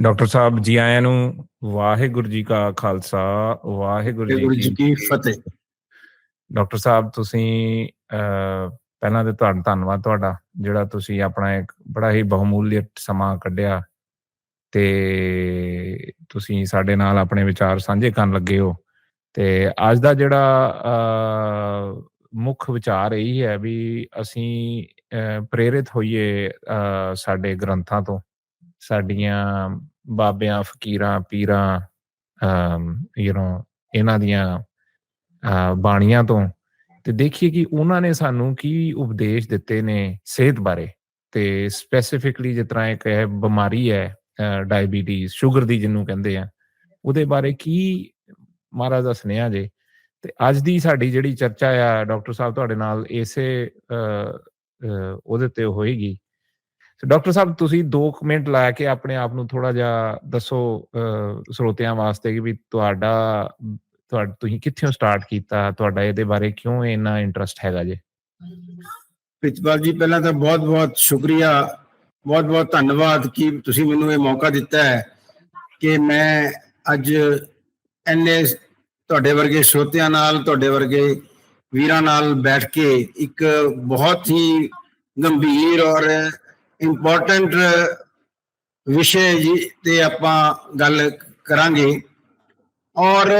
Doctor Sahib ji ਆਇਆਂ ਨੂੰ ਵਾਹਿਗੁਰੂ ਜੀ ਕਾ ਖਾਲਸਾ ਵਾਹਿਗੁਰੂ ਗੁਰੂ ਜੀ ਕੀ ਫਤਿਹ। ਡਾਕਟਰ ਸਾਹਿਬ ਤੁਸੀਂ ਪਹਿਲਾਂ ਤੇ ਤੁਹਾਡਾ ਧੰਨਵਾਦ ਤੁਹਾਡਾ ਜਿਹੜਾ ਤੁਸੀਂ ਆਪਣਾ ਇੱਕ ਬੜਾ ਹੀ ਬਹੁਮੂल्य ਸਮਾਂ ਕੱਢਿਆ ਤੇ ਤੁਸੀਂ ਸਾਡੇ ਨਾਲ ਆਪਣੇ ਵਿਚਾਰ ਸਾਂਝੇ ਕਰਨ ਲੱਗੇ ਹੋ। ਤੇ ਅੱਜ ਦਾ ਜਿਹੜਾ ਮੁੱਖ ਵਿਚਾਰ ਇਹ ਹੈ ਵੀ ਅਸੀਂ ਪ੍ਰੇਰਿਤ ਹੋਈਏ ਸਾਡੇ ਗ੍ਰੰਥਾਂ ਤੋਂ ਸਾਡੀਆਂ ਬਾਬਿਆਂ, ਫਕੀਰਾਂ, ਪੀਰਾਂ ਯੂ نو ਇਹਨਾਂ ਦੀਆਂ ਬਾਣੀਆਂ ਤੋਂ ਤੇ ਦੇਖੀਏ ਕਿ ਉਹਨਾਂ ਨੇ ਸਾਨੂੰ ਕੀ ਉਪਦੇਸ਼ ਦਿੱਤੇ ਨੇ ਸਿਹਤ ਬਾਰੇ ਤੇ ਸਪੈਸੀਫਿਕਲੀ ਜਿਸ ਤਰ੍ਹਾਂ ਇੱਕ ਹੈ ਬਿਮਾਰੀ ਹੈ ਡਾਇਬੀਟੀਜ਼ ਸ਼ੂਗਰ ਦੀ ਜਿਹਨੂੰ ਕਹਿੰਦੇ ਆ, ਉਹਦੇ ਬਾਰੇ ਕੀ ਮਹਾਰਾਜ ਦਾ ਸੁਨੇਹਾ ਜੇ? ਤੇ ਅੱਜ ਦੀ ਸਾਡੀ ਜਿਹੜੀ ਚਰਚਾ ਆ, ਡਾਕਟਰ ਸਾਹਿਬ ਤੁਹਾਡੇ ਨਾਲ ਇਸੇ ਉਹਦੇ ਤੇ ਹੋਏਗੀ। ਸੋ ਡਾਕਟਰ ਸਾਹਿਬ, ਤੁਸੀਂ 2 ਮਿੰਟ ਲਾ ਕੇ ਆਪਣੇ ਆਪ ਨੂੰ ਥੋੜਾ ਜਿਹਾ ਦੱਸੋ ਸਰੋਤਿਆਂ ਵਾਸਤੇ ਕਿ ਵੀ ਤੁਹਾਡਾ ਤੁਹਾਡਾ, ਤੁਸੀਂ ਕਿੱਥੋਂ ਸਟਾਰਟ ਕੀਤਾ? ਤੁਹਾਡਾ ਇਹਦੇ ਬਾਰੇ ਕਿਉਂ ਇੰਨਾ ਇੰਟਰਸਟ ਹੈਗਾ ਜੇ? ਪ੍ਰਿਤਪਾਲ ਜੀ, ਪਹਿਲਾਂ ਤਾਂ ਬਹੁਤ ਬਹੁਤ ਸ਼ੁਕਰੀਆ। ਬਹੁਤ ਬਹੁਤ ਧੰਨਵਾਦ ਕਿ ਤੁਸੀਂ ਮੈਨੂੰ ਇਹ ਮੌਕਾ ਦਿੱਤਾ ਹੈ ਕਿ ਮੈਂ ਅੱਜ ਐਨੇ ਤੁਹਾਡੇ ਵਰਗੇ ਸਰੋਤਿਆਂ ਨਾਲ, ਤੁਹਾਡੇ ਵਰਗੇ ਵੀਰਾਂ ਨਾਲ ਬੈਠ ਕੇ ਇੱਕ ਬਹੁਤ ਹੀ ਗੰਭੀਰ ਔਰ ਇੰਪੋਰਟੈਂਟ ਵਿਸ਼ੇ ਜੀ ਤੇ ਆਪਾਂ ਗੱਲ ਕਰਾਂਗੇ। ਔਰ,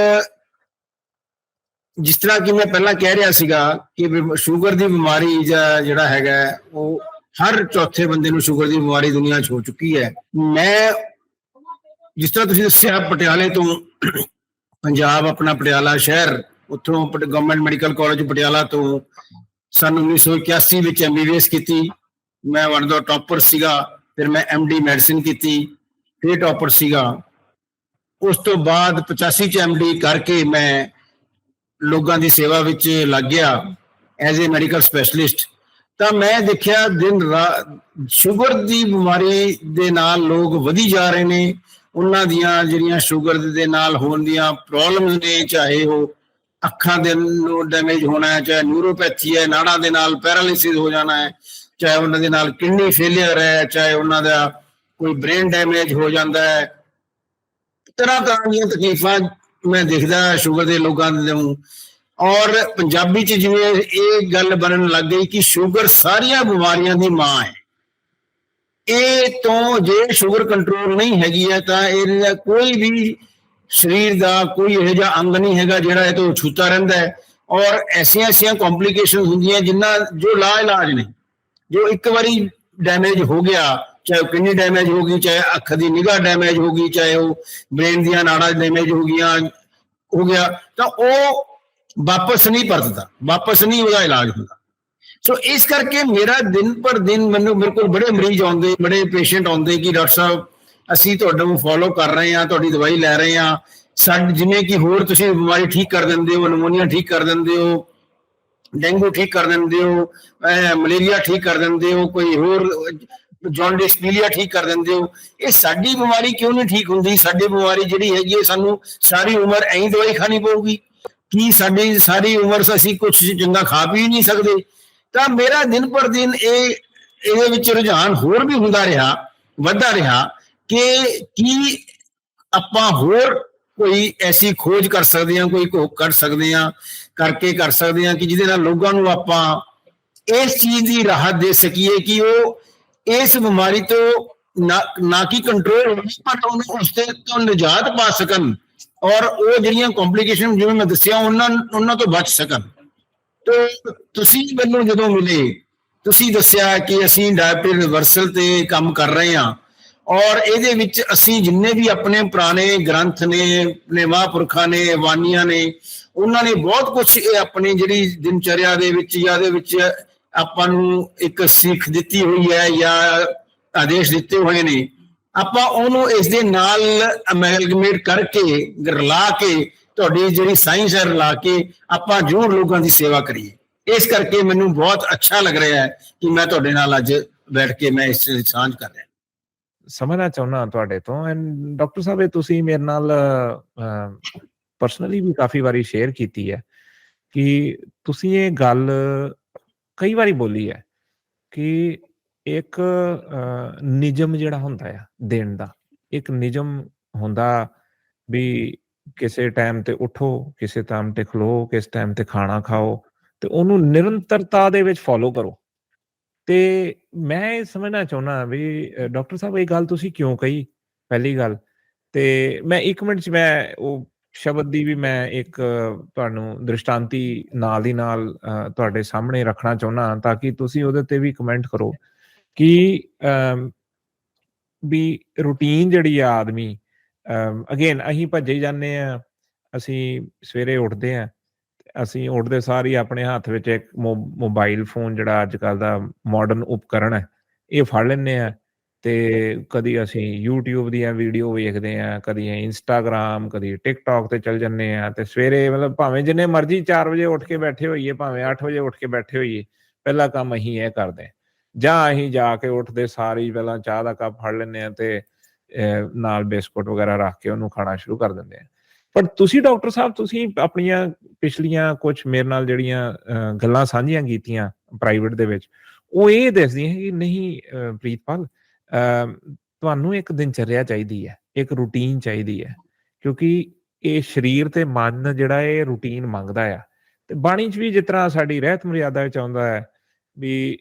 ਜਿਸ ਤਰ੍ਹਾਂ ਕਿ ਮੈਂ ਪਹਿਲਾਂ ਕਹਿ ਰਿਹਾ ਸੀਗਾ ਕਿ ਸ਼ੂਗਰ ਦੀ ਬਿਮਾਰੀ ਜਿਹੜਾ ਹੈਗਾ, ਉਹ ਹਰ ਚੌਥੇ ਬੰਦੇ ਨੂੰ ਸ਼ੂਗਰ ਦੀ ਬਿਮਾਰੀ ਦੁਨੀਆ 'ਚ ਹੋ ਚੁੱਕੀ ਹੈ। ਮੈਂ ਜਿਸ ਤਰ੍ਹਾਂ ਤੁਸੀਂ ਦੱਸਿਆ, ਪਟਿਆਲੇ ਤੋਂ ਪੰਜਾਬ, ਆਪਣਾ ਪਟਿਆਲਾ ਸ਼ਹਿਰ, ਉੱਥੋਂ ਗਵਰਨਮੈਂਟ ਮੈਡੀਕਲ ਕਾਲਜ ਪਟਿਆਲਾ ਤੋਂ ਸਨ 1981 ਵਿੱਚ ਐਮਬੀਬੀਐਸ ਕੀਤੀ। ਮੈਂ ਵਨ ਦਾ ਟੌਪਰ ਸੀਗਾ, ਫਿਰ ਮੈਂ ਐਮਡੀ ਮੈਡੀਸਿਨ ਕੀਤੀ, ਫਿਰ ਟੌਪਰ ਸੀਗਾ। ਉਸ ਤੋਂ ਬਾਅਦ 85 ਚ ਐਮਡੀ ਕਰਕੇ ਮੈਂ ਲੋਕਾਂ ਦੀ ਸੇਵਾ ਵਿੱਚ ਲੱਗ ਗਿਆ ਐਜ਼ ਅ ਮੈਡੀਕਲ ਸਪੈਸ਼ਲਿਸਟ ਤਾਂ ਮੈਂ ਦੇਖਿਆ ਦਿਨ ਰਾਤ ਸ਼ੂਗਰ ਦੀ ਬਿਮਾਰੀ ਦੇ ਨਾਲ ਲੋਕ ਵਧੀ ਜਾ ਰਹੇ ਨੇ, ਉਹਨਾਂ ਦੀਆਂ ਜਿਹੜੀਆਂ ਸ਼ੂਗਰ ਦੇ ਨਾਲ ਹੋਣ ਦੀਆਂ ਪ੍ਰੋਬਲਮਸ ਨੇ, ਚਾਹੇ ਉਹ ਅੱਖਾਂ ਦੇ ਨੂੰ ਡੈਮੇਜ ਹੋਣਾ ਹੈ, ਚਾਹੇ ਨਿਊਰੋਪੈਥੀ ਹੈ, ਨਾੜਾਂ ਦੇ ਨਾਲ ਪੈਰਾਲਿਸਿਸ ਹੋ ਜਾਣਾ ਹੈ ਚਾਹੇ ਉਹਨਾਂ ਦੇ ਨਾਲ ਕਿਡਨੀ ਫੇਲਿਅਰ ਹੈ, ਚਾਹੇ ਉਹਨਾਂ ਦਾ ਕੋਈ ਬ੍ਰੇਨ ਡੈਮੇਜ ਹੋ ਜਾਂਦਾ ਹੈ। ਤਰ੍ਹਾਂ ਤਰ੍ਹਾਂ ਦੀਆਂ ਤਕਲੀਫਾਂ ਮੈਂ ਦੇਖਦਾ, ਸ਼ੂਗਰ ਦੇ ਲੋਕਾਂ ਦੇ ਨੂੰ ਔਰ ਪੰਜਾਬੀ ਚ ਜਿਵੇਂ ਇਹ ਗੱਲ ਬਣਨ ਲੱਗ ਗਈ ਕਿ ਸ਼ੂਗਰ ਸਾਰੀਆਂ ਬਿਮਾਰੀਆਂ ਦੀ ਮਾਂ ਹੈ। ਇਹ ਤੋਂ ਜੇ ਸ਼ੂਗਰ ਕੰਟਰੋਲ ਨਹੀਂ ਹੈਗੀ ਹੈ, ਤਾਂ ਇਹਦਾ ਕੋਈ ਵੀ ਸਰੀਰ ਦਾ ਕੋਈ ਇਹੋ ਜਿਹਾ ਅੰਗ ਨਹੀਂ ਹੈਗਾ ਜਿਹੜਾ ਇਹ ਤੋਂ ਛੂਤਾ ਰਹਿੰਦਾ ਹੈ। ਔਰ ਐਸੀਆਂ ਐਸੀਆਂ ਕੰਪਲਿਕੇਸ਼ਨ ਹੁੰਦੀਆਂ ਜਿਨ੍ਹਾਂ ਜੋ ਲਾ ਇਲਾਜ ਨੇ। ਜੋ ਇੱਕ ਵਾਰੀ ਡੈਮੇਜ ਹੋ ਗਿਆ, ਚਾਹੇ ਕਿੰਨੀ ਡੈਮੇਜ ਹੋ ਗਈ, ਚਾਹੇ ਅੱਖ ਦੀ ਨਿਗਾਹ ਡੈਮੇਜ ਹੋ ਗਈ, ਚਾਹੇ ਉਹ ਬ੍ਰੇਨ ਦੀਆਂ ਨਾੜਾਂ ਡੈਮੇਜ ਹੋ ਗਈਆਂ, ਹੋ ਗਿਆ, ਤਾਂ ਉਹ ਵਾਪਸ ਨਹੀਂ ਪਰਤਦਾ, ਵਾਪਸ ਨਹੀਂ ਉਹਦਾ ਇਲਾਜ ਹੁੰਦਾ। ਸੋ ਇਸ ਕਰਕੇ ਮੇਰਾ ਦਿਨ ਪਰ ਦਿਨ ਮੈਨੂੰ ਮੇਰੇ ਕੋਲ ਬੜੇ ਮਰੀਜ਼ ਆਉਂਦੇ, ਬੜੇ ਪੇਸ਼ੈਂਟ ਆਉਂਦੇ ਕਿ ਡਾਕਟਰ ਸਾਹਿਬ, ਅਸੀਂ ਤੁਹਾਨੂੰ ਫੋਲੋ ਕਰ ਰਹੇ ਹਾਂ, ਤੁਹਾਡੀ ਦਵਾਈ ਲੈ ਰਹੇ ਹਾਂ। ਸਾਡ, ਜਿਵੇਂ ਕਿ ਹੋਰ ਤੁਸੀਂ ਬਿਮਾਰੀ ਠੀਕ ਕਰ ਦਿੰਦੇ ਹੋ, ਨਮੋਨੀਆ ਠੀਕ ਕਰ ਦਿੰਦੇ ਹੋ ਡੇਂਗੂ ਠੀਕ ਕਰ ਦਿੰਦੇ ਹੋ ਮਲੇਰੀਆ ਠੀਕ ਕਰ ਦਿੰਦੇ ਹੋ, ਕੋਈ ਹੋਰ ਜੌਂਡਿਸ, ਪੀਲੀਆ ਠੀਕ ਕਰ ਦਿੰਦੇ ਹੋ, ਇਹ ਸਾਡੀ ਬਿਮਾਰੀ ਕਿਉਂ ਨਹੀਂ ਠੀਕ ਹੁੰਦੀ? ਸਾਡੀ ਬਿਮਾਰੀ ਜਿਹੜੀ ਹੈਗੀ ਹੈ ਸਾਨੂੰ ਸਾਰੀ ਉਮਰ ਐਂ ਦਵਾਈ ਖਾਣੀ ਪਊਗੀ। ਕੀ ਸਾਡੀ ਸਾਰੀ ਉਮਰ ਅਸੀਂ ਕੁਝ ਚੰਗਾ ਖਾ ਪੀ ਨਹੀਂ ਸਕਦੇ? ਤਾਂ ਮੇਰਾ ਦਿਨ ਪਰ ਦਿਨ ਇਹ, ਇਹਦੇ ਵਿੱਚ ਰੁਝਾਨ ਹੋਰ ਵੀ ਹੁੰਦਾ ਰਿਹਾ, ਵੱਧਦਾ ਰਿਹਾ ਕਿ ਕੀ ਆਪਾਂ ਹੋਰ ਕੋਈ ਐਸੀ ਖੋਜ ਕਰ ਸਕਦੇ ਹਾਂ, ਕੋਈ ਘੋਖ ਕਰ ਸਕਦੇ ਹਾਂ, ਕਰਕੇ ਕਰ ਸਕਦੇ ਹਾਂ ਕਿ ਜਿਹਦੇ ਨਾਲ ਲੋਕਾਂ ਨੂੰ ਆਪਾਂ ਇਸ ਚੀਜ਼ ਦੀ ਰਾਹਤ ਦੇ ਸਕੀਏ ਕਿ ਉਹ ਇਸ ਬਿਮਾਰੀ ਤੋਂ ਨਾ ਨਾ ਕਿ ਕੰਟਰੋਲ ਹੋਵੇ ਪਰ ਉਹਨੂੰ ਉਸ ਤੋਂ ਨਿਜਾਤ ਪਾ ਸਕਣ ਔਰ ਉਹ ਜਿਹੜੀਆਂ ਕੰਪਲਿਕੇਸ਼ਨ ਜਿਵੇਂ ਮੈਂ ਦੱਸਿਆ, ਉਹਨਾਂ ਉਹਨਾਂ ਤੋਂ ਬਚ ਸਕਣ। ਤੇ ਤੁਸੀਂ ਮੈਨੂੰ ਜਦੋਂ ਮਿਲੇ, ਤੁਸੀਂ ਦੱਸਿਆ ਕਿ ਅਸੀਂ ਡਾਇਬੀਟਿਕ ਰਿਵਰਸਲ ਤੇ ਕੰਮ ਕਰ ਰਹੇ ਹਾਂ ਔਰ ਇਹਦੇ ਵਿੱਚ ਅਸੀਂ ਜਿੰਨੇ ਵੀ ਆਪਣੇ ਪੁਰਾਣੇ ਗ੍ਰੰਥ ਨੇ, ਆਪਣੇ ਮਹਾਂਪੁਰਖਾਂ ਨੇ ਵਾਨੀਆਂ ਨੇ, ਉਹਨਾਂ ਨੇ ਬਹੁਤ ਕੁਝ ਇਹ ਆਪਣੀ ਜਿਹੜੀ ਦਿਨਚਰਿਆ ਦੇ ਵਿੱਚ ਜਾਂ ਦੇ ਵਿੱਚ ਆਪਾਂ ਨੂੰ ਇੱਕ ਸਿੱਖ ਦਿੱਤੀ ਹੋਈ ਹੈ ਜਾਂ ਆਦੇਸ਼ ਦਿੱਤੇ ਹੋਏ ਨੇ। ਆਪਾਂ ਉਹਨੂੰ ਇਸ ਦੇ ਨਾਲ ਅਮੈਲਗਮੇਟ ਕਰਕੇ, ਰਲਾ ਕੇ, ਤੁਹਾਡੀ ਜਿਹੜੀ ਸਾਇੰਸ ਹੈ ਰਲਾ ਕੇ ਆਪਾਂ ਜ਼ਰੂਰ ਲੋਕਾਂ ਦੀ ਸੇਵਾ ਕਰੀਏ। ਇਸ ਕਰਕੇ ਮੈਨੂੰ ਬਹੁਤ ਅੱਛਾ ਲੱਗ ਰਿਹਾ ਹੈ ਕਿ ਮੈਂ ਤੁਹਾਡੇ ਨਾਲ ਅੱਜ ਬੈਠ ਕੇ ਮੈਂ ਇਸ ਚ ਸਾਂਝ ਕਰ ਰਿਹਾ। ਸਮਝਣਾ ਚਾਹੁੰਦਾ ਤੁਹਾਡੇ ਤੋਂ ਐਂਡ ਡਾਕਟਰ ਸਾਹਿਬ, ਇਹ ਤੁਸੀਂ ਮੇਰੇ ਨਾਲ ਪਰਸਨਲੀ ਵੀ ਕਾਫੀ ਵਾਰੀ ਸ਼ੇਅਰ ਕੀਤੀ ਹੈ ਕਿ ਤੁਸੀਂ ਇਹ ਗੱਲ ਕਈ ਵਾਰੀ ਬੋਲੀ ਹੈ ਕਿ ਇੱਕ ਨਿਯਮ ਜਿਹੜਾ ਹੁੰਦਾ ਆ ਦੇਣ ਦਾ, ਇੱਕ ਨਿਯਮ ਹੁੰਦਾ ਵੀ ਕਿਸੇ ਟਾਈਮ ਤੇ ਉਠੋ, ਕਿਸੇ ਟਾਈਮ ਤੇ ਖਲੋ, ਕਿਸ ਟਾਈਮ ਤੇ ਖਾਣਾ ਖਾਓ ਤੇ ਉਹਨੂੰ ਨਿਰੰਤਰਤਾ ਦੇ ਵਿੱਚ ਫੋਲੋ ਕਰੋ। ਤੇ ਮੈਂ ਇਹ ਸਮਝਣਾ ਚਾਹੁੰਦਾ ਵੀ ਡਾਕਟਰ ਸਾਹਿਬ ਇਹ ਗੱਲ ਤੁਸੀਂ ਕਿਉਂ ਕਹੀ? ਪਹਿਲੀ ਗੱਲ ਤੇ ਮੈਂ 1 ਮਿੰਟ ਚ ਮੈਂ ਉਹ ਸ਼ਬਦ ਦੀ ਵੀ ਮੈਂ ਇੱਕ ਤੁਹਾਨੂੰ ਦ੍ਰਿਸ਼ਟਾਂਤੀ ਨਾਲ ਦੀ ਨਾਲ ਤੁਹਾਡੇ ਸਾਹਮਣੇ ਰੱਖਣਾ ਚਾਹੁੰਦਾ ਤਾਂ ਕਿ ਤੁਸੀਂ ਉਹਦੇ ਤੇ ਵੀ ਕਮੈਂਟ ਕਰੋ ਕਿ ਅਮ, ਵੀ ਰੂਟੀਨ ਜਿਹੜੀ ਆ ਆਦਮੀ ਅਗੇਨ ਅਸੀਂ ਭੱਜੇ ਜਾਂਦੇ ਆ ਅਸੀਂ ਸਵੇਰੇ ਉੱਠਦੇ ਆ ਅਸੀਂ ਉੱਠਦੇ ਸਾਰ ਹੀ ਆਪਣੇ ਹੱਥ ਵਿੱਚ ਇੱਕ ਮੋ- ਮੋਬਾਈਲ ਫੋਨ ਜਿਹੜਾ ਅੱਜ ਕੱਲ ਦਾ ਮਾਡਰਨ ਉਪਕਰਣ ਹੈ ਇਹ ਫੜ ਲੈਂਦੇ ਆ ਤੇ ਕਦੀ ਅਸੀਂ YouTube ਦੀਆਂ ਵੀਡੀਓ ਵੇਖਦੇ ਆ ਕਦੀ ਇੰਸਟਾਗ੍ਰam ਕਦੀ TikTok ਤੇ ਚੱਲ ਜੰਨੇ ਆ ਤੇ ਸਵੇਰੇ ਮਤਲਬ ਭਾਵੇਂ ਜਿੰਨੇ ਮਰਜ਼ੀ 4 ਵਜੇ ਉੱਠ ਕੇ ਬੈਠੇ ਹੋਈਏ ਭਾਵੇਂ 8 ਵਜੇ ਉੱਠ ਕੇ ਬੈਠੇ ਹੋਈਏ ਪਹਿਲਾ ਕੰਮ ਅਸੀਂ ਇਹ ਕਰਦੇ ਹਾਂ। ਜਾਂ ਅਸੀਂ ਜਾ ਕੇ ਉੱਠਦੇ ਸਾਰੀ ਪਹਿਲਾਂ ਚਾਹ ਦਾ ਕੱਪ ਫੜ ਲੈਂਦੇ ਆ ਤੇ ਅਹ, ਨਾਲ ਬਿਸਕੁਟ ਵਗੈਰਾ ਰੱਖ ਕੇ ਉਹਨੂੰ ਖਾਣਾ ਸ਼ੁਰੂ ਕਰ ਦਿੰਦੇ ਆ ਪਰ ਤੁਸੀਂ ਡਾਕਟਰ ਸਾਹਿਬ, ਤੁਸੀਂ ਆਪਣੀਆਂ ਪਿਛਲੀਆਂ ਕੁਝ ਮੇਰੇ ਨਾਲ ਜਿਹੜੀਆਂ ਗੱਲਾਂ ਸਾਂਝੀਆਂ ਕੀਤੀਆਂ ਪ੍ਰਾਈਵੇਟ ਦੇ ਵਿੱਚ, ਉਹ ਇਹ ਦੱਸਦੀਆਂ ਕਿ ਨਹੀਂ ਪ੍ਰੀਤਪਾਲ ਤੁਹਾਨੂੰ ਇੱਕ ਦਿਨਚਰਿਆ ਚਾਹੀਦੀ ਹੈ, ਇੱਕ ਰੂਟੀਨ ਚਾਹੀਦੀ ਹੈ, ਕਿਉਂਕਿ ਇਹ ਸਰੀਰ ਤੇ ਮਨ ਜਿਹੜਾ ਇਹ ਰੂਟੀਨ ਮੰਗਦਾ ਆ। ਤੇ ਬਾਣੀ 'ਚ ਵੀ ਜਿਸ ਤਰ੍ਹਾਂ ਸਾਡੀ ਰਹਿਤ ਮਰਿਆਦਾ ਵਿੱਚ ਆਉਂਦਾ ਹੈ, ਵੀ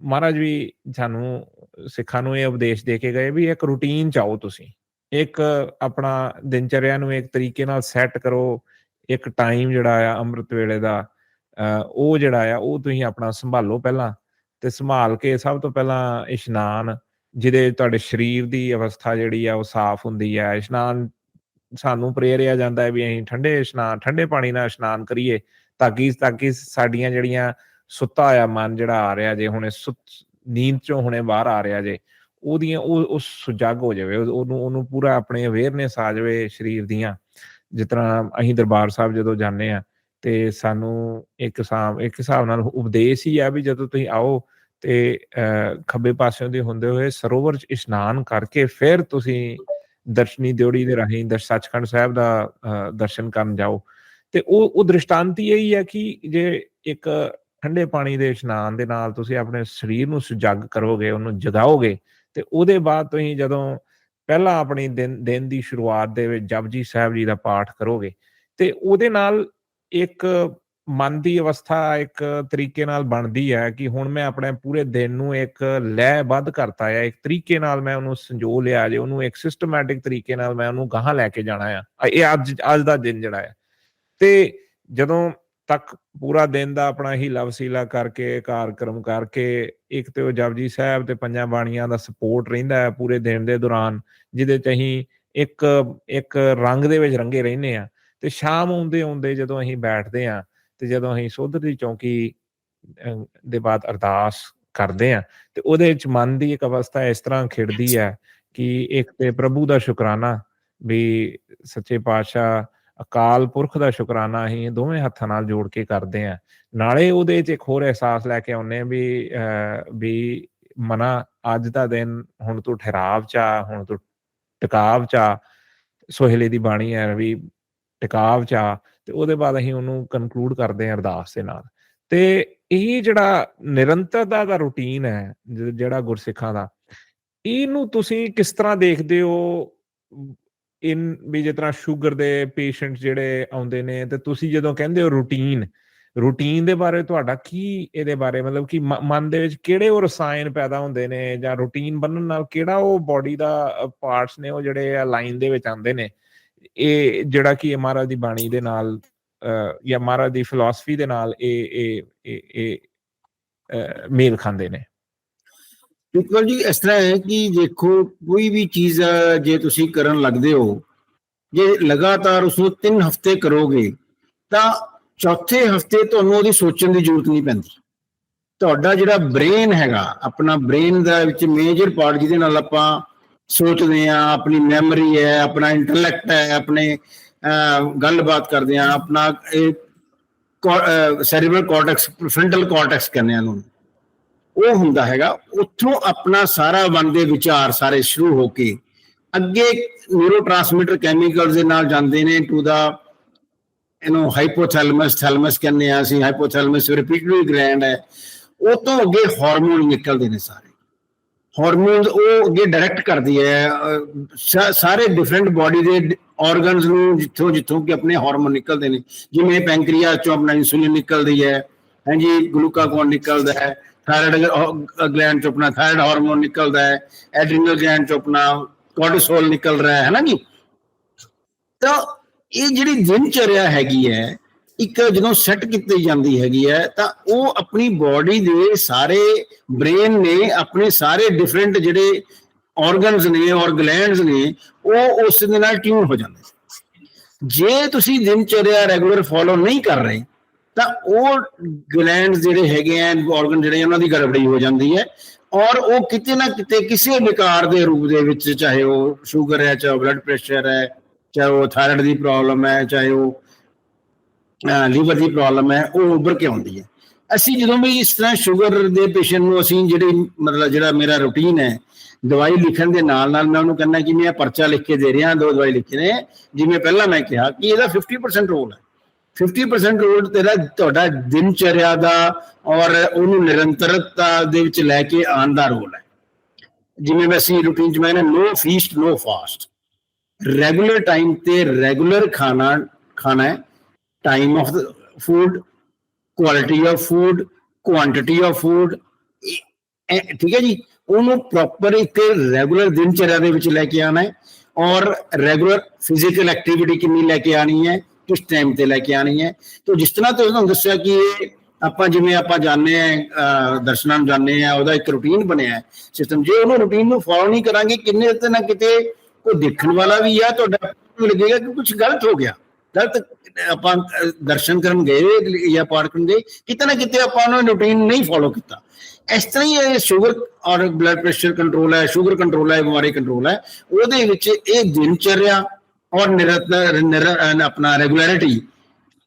ਮਹਾਰਾਜ ਵੀ ਸਾਨੂੰ ਸਿੱਖਾਂ ਨੂੰ ਇਹ ਉਪਦੇਸ਼ ਦੇ ਕੇ ਗਏ ਵੀ ਇੱਕ ਰੂਟੀਨ ਚਾਹੋ ਤੁਸੀਂ। ਇੱਕ ਆਪਣਾ ਦਿਨਚਰਿਆ ਨੂੰ ਇੱਕ ਤਰੀਕੇ ਨਾਲ ਸੈੱਟ ਕਰੋ, ਇੱਕ ਟਾਈਮ ਜਿਹੜਾ ਆ ਅੰਮ੍ਰਿਤ ਵੇਲੇ ਦਾ ਉਹ ਜਿਹੜਾ ਆ, ਉਹ ਤੁਸੀਂ ਆਪਣਾ ਸੰਭਾਲੋ ਪਹਿਲਾਂ ਤੇ ਸੰਭਾਲ ਕੇ ਸਭ ਤੋਂ ਪਹਿਲਾਂ ਇਸ਼ਨਾਨ, ਜਿਹਦੇ ਤੁਹਾਡੇ ਸਰੀਰ ਦੀ ਅਵਸਥਾ ਜਿਹੜੀ ਆ ਉਹ ਸਾਫ਼ ਹੁੰਦੀ ਹੈ ਇਸ਼ਨਾਨ ਸਾਨੂੰ ਪ੍ਰੇਰਿਆ ਜਾਂਦਾ ਹੈ ਵੀ ਅਸੀਂ ਠੰਡੇ ਇਸ਼ਨਾਨ, ਠੰਡੇ ਪਾਣੀ ਨਾਲ ਇਸ਼ਨਾਨ ਕਰੀਏ ਤਾਂ ਕਿ ਤਾਂ ਕਿ ਸਾਡੀਆਂ ਜਿਹੜੀਆਂ ਸੁੱਤਾ ਆ ਮਨ ਜਿਹੜਾ ਆ ਰਿਹਾ ਜੇ, ਹੁਣੇ ਸੁੱਤ- ਨੀਂਦ ਚੋਂ ਹੁਣੇ ਬਾਹਰ ਆ ਰਿਹਾ ਜੇ ਉਹਦੀਆਂ ਉਹ ਉਹ ਸੁਜੱਗ ਹੋ ਜਾਵੇ ਉਹਨੂੰ ਉਹਨੂੰ ਪੂਰਾ ਆਪਣੇ ਅਵੇਅਰਨੈਸ ਆ ਜਾਵੇ ਸਰੀਰ ਦੀਆਂ। ਜਿਸ ਤਰ੍ਹਾਂ ਅਸੀਂ ਦਰਬਾਰ ਸਾਹਿਬ ਜਦੋਂ ਜਾਂਦੇ ਆ ਤੇ ਸਾਨੂੰ ਇੱਕ ਹਿਸਾਬ ਇੱਕ ਹਿਸਾਬ ਨਾਲ ਉਪਦੇਸ਼ ਹੀ ਆ ਵੀ ਜਦੋਂ ਤੁਸੀਂ ਆਓ ਤੇ ਅਹ, ਖੱਬੇ ਪਾਸਿਓਂ ਦੇ ਹੁੰਦੇ ਹੋਏ ਸਰੋਵਰ ਚ ਇਸ਼ਨਾਨ ਕਰਕੇ ਫਿਰ ਤੁਸੀਂ ਦਰਸ਼ਨੀ ਦਿਉੜੀ ਦੇ ਰਾਹੀਂ ਦਰ ਸੱਚਖੰਡ ਸਾਹਿਬ ਦਾ ਅਹ, ਦਰਸ਼ਨ ਕਰਨ ਜਾਓ। ਤੇ ਉਹ ਉਹ ਦ੍ਰਿਸ਼ਟਾਂਤੀ ਇਹੀ ਹੈ ਕਿ ਜੇ ਇੱਕ ਠੰਡੇ ਪਾਣੀ ਦੇ ਇਸ਼ਨਾਨ ਦੇ ਨਾਲ ਤੁਸੀਂ ਆਪਣੇ ਸਰੀਰ ਨੂੰ ਸੁਜੱਗ ਕਰੋਗੇ ਉਹਨੂੰ ਜਗਾਓਗੇ ਤੇ ਉਹਦੇ ਬਾਅਦ ਤੁਸੀਂ ਜਦੋਂ ਪਹਿਲਾਂ ਆਪਣੀ ਦਿਨ ਦਿਨ ਦੀ ਸ਼ੁਰੂਆਤ ਦੇ ਵਿੱਚ ਜਪਜੀ ਸਾਹਿਬ ਜੀ ਦਾ ਪਾਠ ਕਰੋਗੇ, ਤੇ ਉਹਦੇ ਨਾਲ ਇੱਕ ਮਨ ਦੀ ਅਵਸਥਾ ਇੱਕ ਤਰੀਕੇ ਨਾਲ ਬਣਦੀ ਹੈ ਕਿ ਹੁਣ ਮੈਂ ਆਪਣੇ ਪੂਰੇ ਦਿਨ ਨੂੰ ਇੱਕ ਲੈਅਬੱਧ ਕਰਤਾ ਹੈ ਇੱਕ ਤਰੀਕੇ ਨਾਲ ਮੈਂ ਉਹਨੂੰ ਸੰਜੋ ਲਿਆ ਜੇ, ਉਹਨੂੰ ਇੱਕ ਸਿਸਟਮੈਟਿਕ ਤਰੀਕੇ ਨਾਲ ਮੈਂ ਉਹਨੂੰ ਗਾਹਾਂ ਲੈ ਕੇ ਜਾਣਾ ਆ, ਇਹ ਅੱਜ ਅੱਜ ਦਾ ਦਿਨ ਜਿਹੜਾ ਹੈ ਤੇ ਜਦੋਂ ਤੱਕ ਪੂਰਾ ਦਿਨ ਦਾ ਆਪਣਾ ਹੀਲਾ ਵਸੀਲਾ ਕਰਕੇ ਕਾਰਕਰਮ ਕਰਕੇ ਇੱਕ ਤੇ ਉਹ ਜਪਜੀ ਸਾਹਿਬ ਤੇ ਪੰਜਾਂ ਬਾਣੀਆਂ ਦਾ ਸਪੋਰਟ ਰਹਿੰਦਾ ਹੈ ਪੂਰੇ ਦਿਨ ਦੇ ਦੌਰਾਨ ਜਿਹਦੇ ਚ ਅਸੀਂ ਇੱਕ ਇੱਕ ਰੰਗ ਦੇ ਵਿੱਚ ਰੰਗੇ ਰਹਿੰਦੇ ਆ ਤੇ ਸ਼ਾਮ ਆਉਂਦੇ ਆਉਂਦੇ ਜਦੋਂ ਅਸੀਂ ਬੈਠਦੇ ਆ ਤੇ ਜਦੋਂ ਅਸੀਂ ਸੋਧਰ ਦੀ ਚੌਂਕੀ ਦੇ ਬਾਅਦ ਅਰਦਾਸ ਕਰਦੇ ਆ ਤੇ ਉਹਦੇ ਵਿੱਚ ਮਨ ਦੀ ਇੱਕ ਅਵਸਥਾ ਇਸ ਤਰ੍ਹਾਂ ਖਿੜਦੀ ਹੈ ਕਿ ਇੱਕ ਤੇ ਪ੍ਰਭੂ ਦਾ ਸ਼ੁਕਰਾਨਾ ਵੀ ਸੱਚੇ ਪਾਤਸ਼ਾਹ ਅਕਾਲ ਪੁਰਖ ਦਾ ਸ਼ੁਕਰਾਨਾ ਅਸੀਂ ਦੋਵੇਂ ਹੱਥਾਂ ਨਾਲ ਜੋੜ ਕੇ ਕਰਦੇ ਆ ਨਾਲੇ ਉਹਦੇ 'ਚ ਇੱਕ ਹੋਰ ਅਹਿਸਾਸ ਲੈ ਕੇ ਆਉਨੇ ਵੀ ਵੀ ਮਨਾ ਅੱਜ ਦਾ ਦਿਨ ਹੁਣ ਤੂੰ ਠਹਿਰਾਵ ਚਾ, ਹੁਣ ਤੂੰ ਟਿਕਾਵ ਚਾ, ਸੋਹਲੇ ਦੀ ਬਾਣੀ ਹੈ ਵੀ ਟਿਕਾਵ ਚਾ, ਤੇ ਉਹਦੇ ਬਾਅਦ ਅਸੀਂ ਉਹਨੂੰ ਕਨਕਲੂਡ ਕਰਦੇ ਹਾਂ ਅਰਦਾਸ ਦੇ ਨਾਲ। ਤੇ ਇਹ ਜਿਹੜਾ ਨਿਰੰਤਰਤਾ ਦਾ ਰੂਟੀਨ ਹੈ ਜਿਹੜਾ ਗੁਰਸਿੱਖਾਂ ਦਾ, ਇਹਨੂੰ ਤੁਸੀਂ ਕਿਸ ਤਰ੍ਹਾਂ ਦੇਖਦੇ ਹੋ? ਇਨ ਵੀ ਜਿਸ ਤਰ੍ਹਾਂ ਸ਼ੂਗਰ ਦੇ ਪੇਸ਼ੈਂਟ ਜਿਹੜੇ ਆਉਂਦੇ ਨੇ ਤੇ ਤੁਸੀਂ ਜਦੋਂ ਕਹਿੰਦੇ ਹੋ ਰੂਟੀਨ ਰੂਟੀਨ ਦੇ ਬਾਰੇ ਤੁਹਾਡਾ ਕੀ ਇਹਦੇ ਬਾਰੇ ਮਤਲਬ ਕਿ ਮਨ ਦੇ ਵਿੱਚ ਕਿਹੜੇ ਉਹ ਰਸਾਇਣ ਪੈਦਾ ਹੁੰਦੇ ਨੇ ਜਾਂ ਰੂਟੀਨ ਬਣਨ ਨਾਲ ਕਿਹੜਾ ਉਹ ਬਾਡੀ ਦਾ ਪਾਰਟਸ ਨੇ ਉਹ ਜਿਹੜੇ ਆ ਲਾਈਨ ਦੇ ਵਿੱਚ ਆਉਂਦੇ ਨੇ? ਇਹ ਜਿਹੜਾ ਕਿ ਇਹ ਮਹਾਰਾਜ ਦੀ ਬਾਣੀ ਦੇ ਨਾਲ ਅਹ, ਜਾਂ ਮਹਾਰਾਜ ਦੀ ਫਿਲਾਸਫੀ ਦੇ ਨਾਲ ਇਹ ਇਹ ਇਹ ਮੇਲ ਖਾਂਦੇ ਨੇ। ਬਿਲਕੁਲ ਜੀ, ਇਸ ਤਰ੍ਹਾਂ ਹੈ ਕਿ ਦੇਖੋ, ਕੋਈ ਵੀ ਚੀਜ਼ ਜੇ ਤੁਸੀਂ ਕਰਨ ਲੱਗਦੇ ਹੋ, ਜੇ ਲਗਾਤਾਰ ਉਸ ਨੂੰ 3 ਹਫ਼ਤੇ ਕਰੋਗੇ, ਤਾਂ ਚੌਥੇ ਹਫ਼ਤੇ ਤੁਹਾਨੂੰ ਉਹਦੀ ਸੋਚਣ ਦੀ ਜ਼ਰੂਰਤ ਨਹੀਂ ਪੈਂਦੀ। ਤੁਹਾਡਾ ਜਿਹੜਾ ਬ੍ਰੇਨ ਹੈਗਾ, ਆਪਣਾ ਬ੍ਰੇਨ ਦਾ ਵਿੱਚ ਮੇਜਰ ਪਾਰਟ ਜਿਹਦੇ ਨਾਲ ਆਪਾਂ ਸੋਚਦੇ ਆ ਆਪਣੀ ਮੈਮਰੀ ਹੈ, ਆਪਣਾ ਇੰਟੈਲੈਕਟ ਹੈ, ਆਪਣੇ ਗੱਲਬਾਤ ਕਰਦੇ ਆ ਆਪਣਾ ਇਹ ਸੈਰੀਬਰਲ ਕਾਰਟੈਕਸ, ਫਰੰਟਲ ਕਾਰਟੈਕਸ ਕਹਿੰਦੇ ਆ ਉਹਨੂੰ ਉਹ ਹੁੰਦਾ ਹੈਗਾ, ਉੱਥੋਂ ਆਪਣਾ ਸਾਰਾ ਮਨ ਦੇ ਵਿਚਾਰ ਸਾਰੇ ਸ਼ੁਰੂ ਹੋ ਕੇ ਅੱਗੇ ਨਿਊਰੋਟ੍ਰਾਂਸਮਿਟਰ ਕੈਮੀਕਲਸ ਦੇ ਨਾਲ ਜਾਂਦੇ ਨੇ ਟੂ ਦਾ ਇਹਨੂੰ ਹਾਈਪੋਥੈਲਮਸ ਥੈਲਮਸ ਕਹਿੰਦੇ ਆ ਅਸੀਂ ਹਾਈਪੋਥੈਲਮਸ ਰਿਪੀਟਰੀ ਗਲੈਂਡ ਹੈ। ਉਹ ਤੋਂ ਅੱਗੇ ਹਾਰਮੋਨ ਨਿਕਲਦੇ ਨੇ ਸਾਰੇ। ਹਾਰਮੋਨਸ ਉਹ ਅੱਗੇ ਡਾਇਰੈਕਟ ਕਰਦੀ ਹੈ। ਸਾਰੇ ਡਿਫਰੈਂਟ ਬਾਡੀ ਦੇ ਆਰਗਨਸ ਨੂੰ ਜਿੱਥੋਂ ਜਿੱਥੋਂ ਕਿ ਆਪਣੇ ਹਾਰਮੋਨ ਨਿਕਲਦੇ ਨੇ। ਜਿਵੇਂ ਪੈਂਕਰੀਆ ਚੋਂ ਆਪਣਾ ਇਨਸੂਲਿਨ ਨਿਕਲਦੀ ਹੈ। ਹਾਂਜੀ ਗਲੂਕਾਗੋਨ ਨਿਕਲਦਾ ਹੈ। ਥਾਇਰਾਇਡ ਗਲੈਂਡ ਚੋਂ ਆਪਣਾ ਥਾਇਰਾਇਡ ਹਾਰਮੋਨ ਨਿਕਲਦਾ ਹੈ ਐਡਰੀਨਲ ਗਲੈਂਡ ਚੋਂ ਆਪਣਾ ਕੋਰਟੀਸੋਲ ਨਿਕਲ ਰਿਹਾ ਹੈ ਨਾ ਜੀ? ਤਾਂ ਇਹ ਜਿਹੜੀ ਦਿਨਚਰਿਆ ਹੈਗੀ ਹੈ, ਇੱਕ ਜਦੋਂ ਸੈੱਟ ਕੀਤੀ ਜਾਂਦੀ ਹੈਗੀ ਹੈ, ਤਾਂ ਉਹ ਆਪਣੀ ਬਾਡੀ ਦੇ ਸਾਰੇ ਬ੍ਰੇਨ ਨੇ, ਆਪਣੇ ਸਾਰੇ ਡਿਫਰੈਂਟ ਜਿਹੜੇ ਆਰਗਨਸ ਨੇ ਔਰ ਗਲੈਂਡਸ ਨੇ, ਉਹ ਉਸ ਦੇ ਨਾਲ ਟਿਊਨ ਹੋ ਜਾਂਦੇ ਜੇ ਤੁਸੀਂ ਦਿਨਚਰਿਆ ਰੈਗੂਲਰ ਫੋਲੋ ਨਹੀਂ ਕਰ ਰਹੇ ਤਾਂ ਉਹ ਗਲੈਂਡ ਜਿਹੜੇ ਹੈਗੇ ਆ ਆਰਗਨ ਜਿਹੜੇ ਉਹਨਾਂ ਦੀ ਗੜਬੜੀ ਹੋ ਜਾਂਦੀ ਹੈ ਔਰ ਉਹ ਕਿਤੇ ਨਾ ਕਿਤੇ ਕਿਸੇ ਵਿਕਾਰ ਦੇ ਰੂਪ ਦੇ ਵਿੱਚ ਚਾਹੇ ਉਹ ਸ਼ੂਗਰ ਹੈ, ਚਾਹੇ ਬਲੱਡ ਪ੍ਰੈਸ਼ਰ ਹੈ, ਚਾਹੇ ਉਹ ਥਾਇਰਾਇਡ ਦੀ ਪ੍ਰੋਬਲਮ ਹੈ, ਚਾਹੇ ਉਹ ਲੀਵਰ ਦੀ ਪ੍ਰੋਬਲਮ ਹੈ, ਉਹ ਉੱਭਰ ਕੇ ਆਉਂਦੀ ਹੈ। ਅਸੀਂ ਜਦੋਂ ਵੀ ਇਸ ਤਰ੍ਹਾਂ ਸ਼ੂਗਰ ਦੇ ਪੇਸ਼ੈਂਟ ਨੂੰ ਅਸੀਂ ਜਿਹੜੀ ਮਤਲਬ ਜਿਹੜਾ ਮੇਰਾ ਰੁਟੀਨ ਹੈ, ਦਵਾਈ ਲਿਖਣ ਦੇ ਨਾਲ ਨਾਲ ਮੈਂ ਉਹਨੂੰ ਕਹਿੰਦਾ ਕਿ ਮੈਂ ਪਰਚਾ ਲਿਖ ਕੇ ਦੇ ਰਿਹਾ, ਦੋ ਦਵਾਈ ਲਿਖੇ ਨੇ। ਜਿਵੇਂ ਪਹਿਲਾਂ ਮੈਂ ਕਿਹਾ ਕਿ ਇਹਦਾ 50% ਰੋਲ ਹੈ। 50% ਰੋਲ ਤੇਰਾ ਤੁਹਾਡਾ ਦਿਨਚਰਿਆ ਦਾ ਔਰ ਉਹਨੂੰ ਨਿਰੰਤਰਤਾ ਦੇ ਵਿੱਚ ਲੈ ਕੇ ਆਉਣ ਦਾ ਰੋਲ ਹੈ। ਜਿਵੇਂ ਮੈਂ ਰੂਟੀਨ ਚ ਮੈਂ no feast no fast regular time ਤੇ ਰੈਗੂਲਰ ਖਾਣਾ ਖਾਣਾ ਹੈ। Time of food quality of food quantity of food ਠੀਕ ਹੈ ਜੀ। ਉਹਨੂੰ ਪ੍ਰੋਪਰ ਇੱਕ ਰੈਗੂਲਰ ਦਿਨਚਰਿਆ ਦੇ ਵਿੱਚ ਲੈ ਕੇ ਆਣਾ ਹੈ। ਔਰ ਰੈਗੂਲਰ ਫਿਜ਼ੀਕਲ ਐਕਟੀਵਿਟੀ ਕਿੰਨੀ ਲੈ ਕੇ ਆਣੀ ਹੈ। ਕਿਸ ਟਾਈਮ ਤੇ ਲੈ ਕੇ ਆਣੀ ਹੈ। ਤੇ ਜਿਸ ਤਰ੍ਹਾਂ ਤੁਸੀਂ ਤੁਹਾਨੂੰ ਦੱਸਿਆ ਕਿ ਇਹ ਆਪਾਂ ਜਿਵੇਂ ਆਪਾਂ ਜਾਣਦੇ ਆ ਦਰਸ਼ਨਾਂ ਨੂੰ ਜਾਣਦੇ ਆ ਉਹਦਾ ਇੱਕ ਰੂਟੀਨ ਬਣਿਆ ਹੈ ਸਿਸਟਮ ਜੇ ਉਹਨੂੰ ਰੂਟੀਨ ਨੂੰ ਫੋਲੋ ਨਹੀਂ ਕਰਾਂਗੇ, ਕਿੰਨੇ ਤੇ ਨਾ ਕਿਤੇ ਕੋਈ ਦੇਖਣ ਵਾਲਾ ਵੀ ਆ, ਤੁਹਾਡਾ ਨੂੰ ਲੱਗੇਗਾ ਕਿ ਕੁਝ ਗਲਤ ਹੋ ਗਿਆ। ਗਲਤ ਆਪਾਂ ਦਰਸ਼ਨ ਕਰਨ ਗਏ ਜਾਂ ਪਾਠ ਕਰਨ ਗਏ, ਕਿਤੇ ਨਾ ਕਿਤੇ ਆਪਾਂ ਉਹਨੂੰ ਰੂਟੀਨ ਨਹੀਂ ਫੋਲੋ ਕੀਤਾ। ਇਸ ਤਰ੍ਹਾਂ ਹੀ ਇਹ ਸ਼ੂਗਰ ਔਰ ਬਲੱਡ ਪ੍ਰੈਸ਼ਰ ਕੰਟਰੋਲ ਹੈ ਸ਼ੂਗਰ ਕੰਟਰੋਲ ਹੈ, ਬਿਮਾਰੀ ਕੰਟਰੋਲ ਹੈ। ਉਹਦੇ ਵਿੱਚ ਇਹ ਦਿਨਚਰਿਆ ਔਰ ਨਿਰੰਤਰ ਨਿਰ- ਆਪਣਾ ਰੈਗੂਲਰਿਟੀ